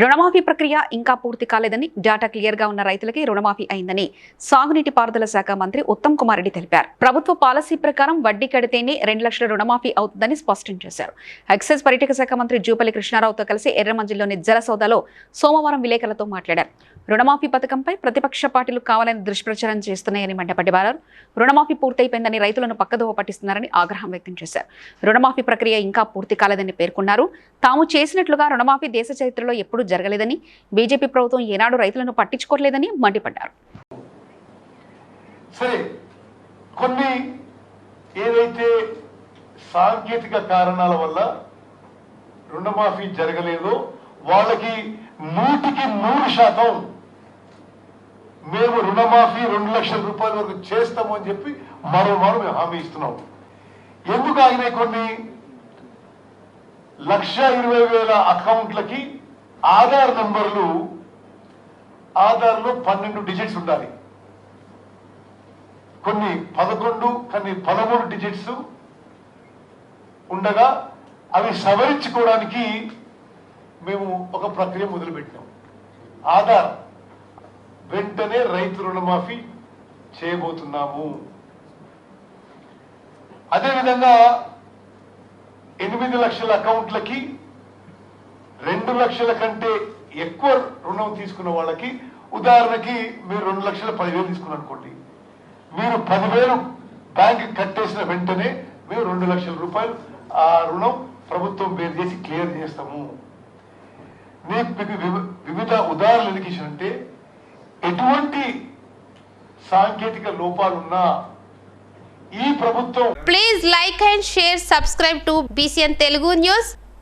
రుణమాఫీ ప్రక్రియ ఇంకా పూర్తి కాలేదని డేటా క్లియర్గా ఉన్న రైతులకి రుణమాఫీ అయిందని సాగునీటి పారుదల శాఖ మంత్రి ఉత్తమ్ కుమార్ రెడ్డి తెలిపారు. ప్రభుత్వ పాలసీ ప్రకారం వడ్డీ కడితేనే రెండు లక్షల రుణమాఫీ అవుతుందని స్పష్టం చేశారు. ఎక్సైజ్ పర్యాటక శాఖ మంత్రి జూపల్లి కృష్ణారావుతో కలిసి ఎర్రమంజిల్లోని జలసౌదాలో సోమవారం విలేకరులతో మాట్లాడారు. రుణమాఫీ పథకంపై ప్రతిపక్ష పార్టీలు కావాలని దుష్ప్రచారం చేస్తున్నాయని మండిపడ్డారు రుణమాఫీ పూర్తయిపోయిందని రైతులను పక్కదోవ పట్టిస్తున్నారని ఆగ్రహం వ్యక్తం చేశారు. రుణమాఫీ ప్రక్రియ ఇంకా పూర్తి కాలేదని పేర్కొన్నారు. తాము చేసినట్లుగా రుణమాఫీ దేశ చరిత్రలో ఎప్పుడు జరగలేదని బీజేపీ ప్రభుత్వం ఏనాడు రైతులను పట్టించుకోలేదని మండిపడ్డారు. సరే కొన్ని ఏదైతే సాంకేతిక కారణాల వల్ల రుణమాఫీ జరగలేదో వాళ్ళకి నూటికి నూరు శాతం మేము రుణమాఫీ రెండు లక్షల రూపాయల వరకు చేస్తాము అని చెప్పి మరో మరో మేము హామీ ఇస్తున్నాం. ఎందుకు ఆగినాయి కొన్ని? లక్ష ఇరవై వేల అకౌంట్లకి ఆధార్ నంబర్లు ఆధార్లో పన్నెండు డిజిట్స్ ఉండాలి. కొన్ని పదకొండు కొన్ని పదమూడు డిజిట్స్ ఉండగా అవి సవరించుకోవడానికి మేము ఒక ప్రక్రియ మొదలుపెట్టాం. ఆధార్. వెంటనే రైతు రుణమాఫీ చేయబోతున్నాము. అదేవిధంగా ఎనిమిది లక్షల అకౌంట్లకి రెండు లక్షల కంటే ఎక్కువ రుణం తీసుకున్న వాళ్ళకి ఉదాహరణకి మీరు రెండు లక్షల పదివేలు తీసుకున్నారు అనుకోండి మీరు పదివేలు బ్యాంక్ కట్టేసిన వెంటనే మేము రెండు లక్షల రూపాయలు ఆ రుణం ప్రభుత్వం పేరు చేసి క్లియర్ చేస్తాము. మీకు మీకు వివి- వివిధ ఉదాహరణలు ఎందుకు ఇచ్చానంటే ఎటువంటి సాంకేతిక లోపాలున్నా ఈ ప్రభుత్వం please like and share subscribe to BCN Telugu news